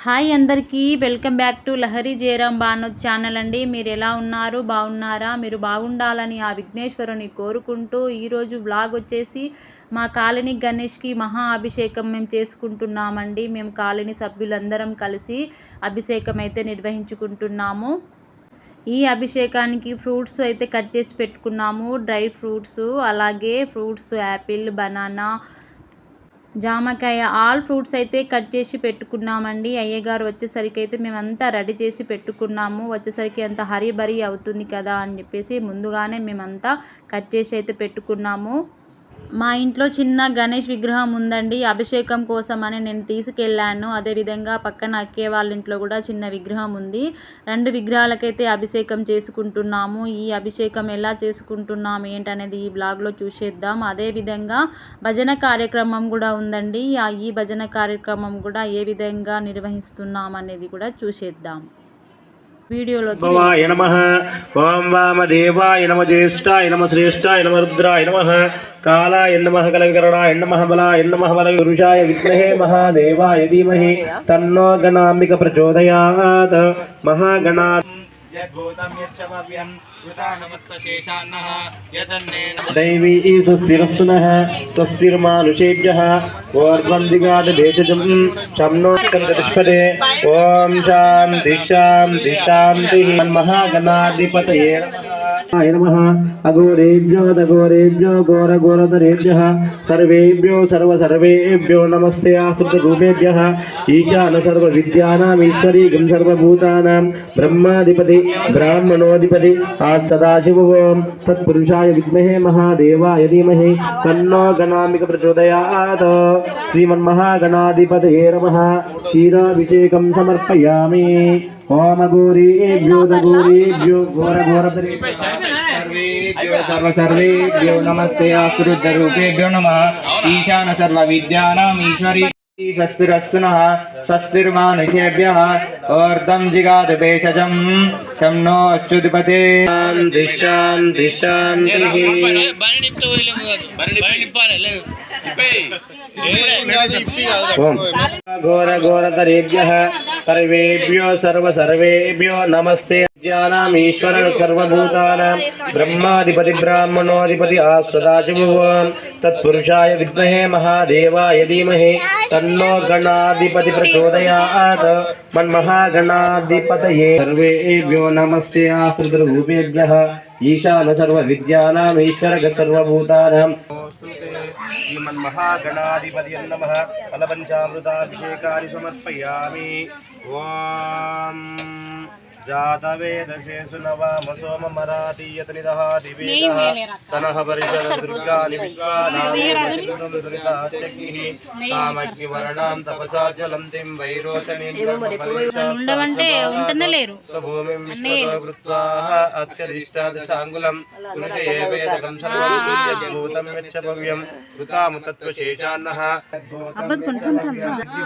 Hi అందరికీ welcome back to Lahari Jayaram Banoth channel అండి. మీరు ఎలా ఉన్నారు? బాగున్నారా? మీరు బాగుండాలని ఆ విఘ్నేశ్వరుని కోరుకుంటూ ఈరోజు బ్లాగ్ వచ్చేసి మా కాలనీ గణేష్కి మహా అభిషేకం మేము చేసుకుంటున్నామండి. మేము కాలనీ సభ్యులందరం కలిసి అభిషేకం అయితే నిర్వహించుకుంటున్నాము. ఈ అభిషేకానికి ఫ్రూట్స్ అయితే కట్ చేసి పెట్టుకున్నాము. డ్రై ఫ్రూట్స్ అలాగే ఫ్రూట్స్ యాపిల్ బనానా జామకాయ ఆల్ ఫ్రూట్స్ అయితే కట్ చేసి పెట్టుకున్నామండి. అయ్యగారు వచ్చేసరికి అయితే మేమంతా రెడీ చేసి పెట్టుకున్నాము. వచ్చేసరికి అంత హరీబరీ అవుతుంది కదా అని చెప్పేసి ముందుగానే మేమంతా కట్ చేసి అయితే పెట్టుకున్నాము. మా ఇంట్లో చిన్న గణేష్ విగ్రహం ఉందండి. అభిషేకం కోసం అని నేను తీసుకెళ్ళాను. అదేవిధంగా పక్కన అక్కే వాళ్ళ ఇంట్లో కూడా చిన్న విగ్రహం ఉంది. రెండు విగ్రహాలకైతే అభిషేకం చేసుకుంటున్నాము. ఈ అభిషేకం ఎలా చేసుకుంటున్నాము ఏంటనేది ఈ బ్లాగ్లో చూసేద్దాం. అదేవిధంగా భజన కార్యక్రమం కూడా ఉందండి. ఆ ఈ భజన కార్యక్రమం కూడా ఏ విధంగా నిర్వహిస్తున్నాం అనేది కూడా చూసేద్దాం. వీడియోలోకి భవాయ నమ. ఓం వామదేవాయ నమ. జ్యేష్ఠాయ నమ. శ్రేష్ఠాయ నమ. రుద్రాయ నమ. కాలాయ నమ. కలంకరణాయ నమ. బలాయ నమ. బల పురుషాయ విద్మహే మహాదేవాయ ధీమహి. తన్నో గణాంబిక ప్రచోదయాత్. మహాగణా యద్భూతం యచ్చవ్యం కృతానమత్తశేషాన్నః యదన్నేన దైవీ స్వస్తిరస్తు స్వస్తిర్మానుషేభ్య ఓర్వం దిగాద భేషజం శంనో స్కందతిష్పదే ఓం శాంతి శాంతి శాంతి మహాగణాధిపతయే నమః అఘోరేభ్యో దఘోరేభ్యో ఘోర ఘోరధరేభ్య సర్వేభ్యో సర్వ సర్వేభ్యో నమస్తే ఆశ్రిత రూపేభ్య ఈశాన సర్వ విద్యానాం ఈశ్వరీగం సర్వభూతానాం బ్రహ్మాధిపతి బ్రాహ్మణోధిపతి ఆ సదాశివ. ఓం తత్పురుషాయ విద్మహే మహాదేవాయ ధీమహి తన్నో గణామిక ప్రచోదయాత్. శ్రీమన్మహాగణాధిపతయే నమ. క్షీరాభిషేకం సమర్పయామి. ఓమ గోరీభ్యో దగోరీభ్యో ఘోర ఘోర సర్వేభ్యో సర్వ సర్వేభ్యో నమస్తే ఆసురుద్ధ రూపేభ్యో నమః. ఈశాన సర్వ విద్యానాం ఈశ్వరీ स्वस्तिरस्तुनः स्वस्तिर्मानुषेभ्यः ओर्दं जिगाद शं नो घोरघोरतरेभ्यः सर्वेभ्यो सर्वसर्वेभ्यो नमस्ते ఘోరతరేభ్య సర్వేభ్యో సర్వ సర్వేభ్యో నమస్తే విద్యానాం ఈశ్వర సర్వభూతానాం బ్రహ్మాధిపతి బ్రాహ్మణోధిపతి ఆస్వదాశివ ఓం తత్పురుషాయ విద్మహే మహాదేవాయ ధీమహి తన్నో గణాధిపతి ప్రచోదయాత్ మన్మహాగణాధిపతయే సర్వేభ్యో సనః పరిషద దుర్గాని విశ్వానామృతాగ్నిః కామగ్నివర్ణాం తపసా జలంతిం ఉండమంటే ఉంటనే లేరు. భూమిం విశ్వకృత్వా అత్యధిష్టాదశాంగులం పురుషే వేదకం సర్వభూతం యచ్చ భవ్యం ఋతాము తత్వశేషాన్నః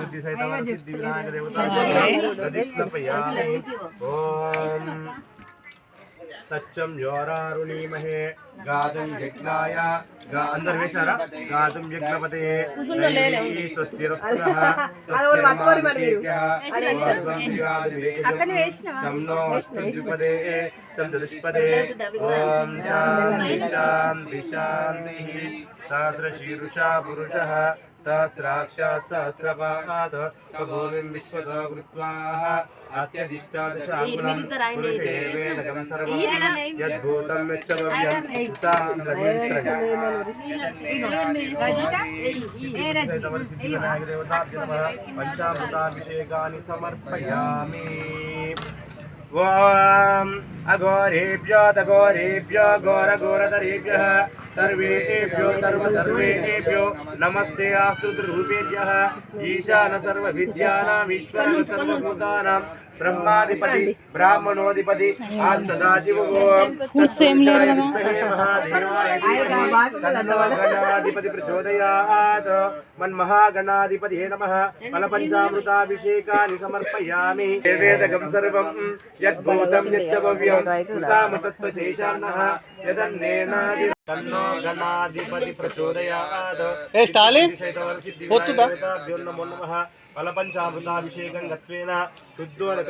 బుద్ధి సహితమ సిద్ధి వినాయక దేవతా ఓం సత్యం యోరారుణీమహే గాతం యజ్ఞాయ. అందరు వేశారా? గాతం యజ్ఞపతే. దైవీ चतुष्पदे ॐ शान्ति शान्ति शान्तिः सहस्रशीर्षा पुरुषः सहस्राक्षा सहस्रपादात् स्वभूमिं विश्वतो कृत्वाः अत्यधिष्ठादशाङ्गुलं सर्वं यद्भूतं पञ्चामृताभिषेकानि समर्पयामि। ఓం అఘోరేభ్యో దఘోరేభ్యో ఘోరఘోరధరేభ్య సర్వేభ్యో సర్వసర్వేభ్యో నమస్తే ఆస్తుతృరూపేభ్య ఈశాన సర్వ విద్యానాం ఈశ్వర సర్వభూతానాం బ్రహ్మాధిపతి బ్రాహ్మణోధిపతి ఆ సదాశివ గణాధిపతి ప్రచోదయాత్. మన్మహాగణాధిపతి నమ. ఫలపంచామృతాభిషేకాన్ని సమర్పయామి. వేదగం సర్వం యద్భూతం యచ్చవ్యం తత్వశేషాన్న యదన్నేనాది తన్నో గణాధిపతి ప్రచోదయాత్. ఏ స్టాలిన్? పొత్తుదా నమః. ఫలపంచామృతాభిషేకం గత్వేన. శుద్ధోదక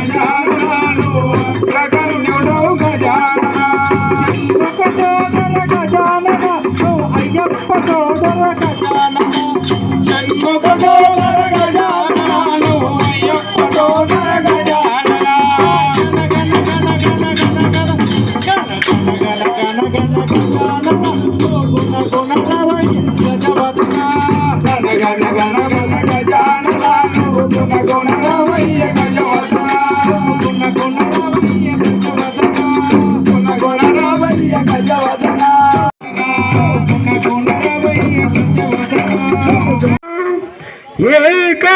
దీవించరా నాకింకా ఎవరున్నారు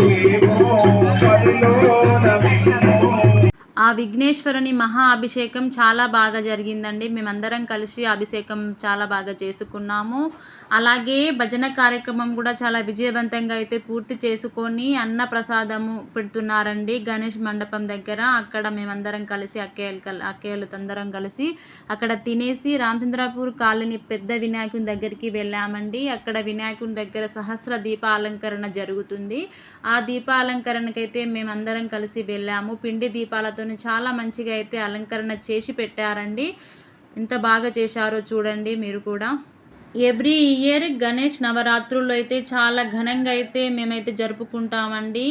ఆ విఘ్నేశ్వరుని మహా అభిషేకం చాలా బాగా జరిగిందండి. మేమందరం కలిసి అభిషేకం చాలా బాగా చేసుకున్నాము. అలాగే భజన కార్యక్రమం కూడా చాలా విజయవంతంగా అయితే పూర్తి చేసుకొని అన్న ప్రసాదము పెడుతున్నారండి గణేష్ మండపం దగ్గర. అక్కడ మేమందరం కలిసి అక్కయ్యలు కల్ అక్కయ్యలు అందరం కలిసి అక్కడ తినేసి రామచంద్రాపూర్ కాలనీ పెద్ద వినాయకుని దగ్గరికి వెళ్ళామండి. అక్కడ వినాయకుని దగ్గర సహస్ర దీపాలంకరణ జరుగుతుంది. ఆ దీపాలంకరణకైతే మేమందరం కలిసి వెళ్ళాము. పిండి దీపాలతో చాలా మంచిగా అయితే అలంకరణ చేసి పెట్టారండి. ఎంత బాగా చేశారో చూడండి మీరు కూడా. ఎవ్రీ ఇయర్ గణేష్ నవరాత్రులు అయితే చాలా ఘనంగా అయితే మేమైతే జరుపుకుంటామండి.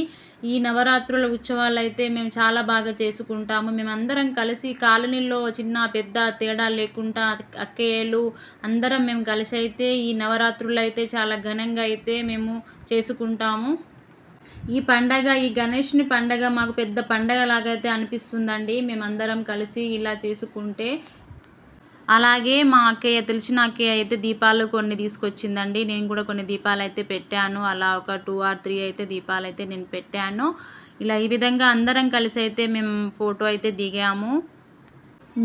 ఈ నవరాత్రుల ఉత్సవాలు అయితే మేము చాలా బాగా చేసుకుంటాము. మేమందరం కలిసి కాలనీలో చిన్న పెద్ద తేడా లేకుండా అక్కయ్యలు అందరం మేము కలిసి అయితే ఈ నవరాత్రులు అయితే చాలా ఘనంగా అయితే మేము చేసుకుంటాము. ఈ పండగ ఈ గణేష్ని పండగ మాకు పెద్ద పండగ లాగైతే అనిపిస్తుందండి. మేమందరం కలిసి ఇలా చేసుకుంటే అలాగే మా అక్కయ్య తెలిసిన అక్కయ్య అయితే దీపాలు కొన్ని తీసుకొచ్చిందండి. నేను కూడా కొన్ని దీపాలు అయితే పెట్టాను. అలా ఒక టూ ఆర్ త్రీ అయితే దీపాలు అయితే నేను పెట్టాను. ఇలా ఈ విధంగా అందరం కలిసి అయితే మేము ఫోటో అయితే దిగాము.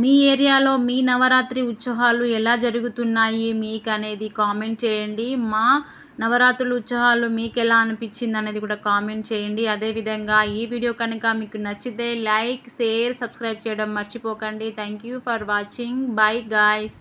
మీ ఏరియాలో మీ నవరాత్రి ఉత్సవాలు ఎలా జరుగుతున్నాయి మీకు అనేది కామెంట్ చేయండి. మా నవరాత్రుల ఉత్సవాలు మీకు ఎలా అనిపించింది అనేది కూడా కామెంట్ చేయండి. అదేవిధంగా ఈ వీడియో కనుక మీకు నచ్చితే లైక్ షేర్ సబ్స్క్రైబ్ చేయడం మర్చిపోకండి. Thank you for watching. Bye guys.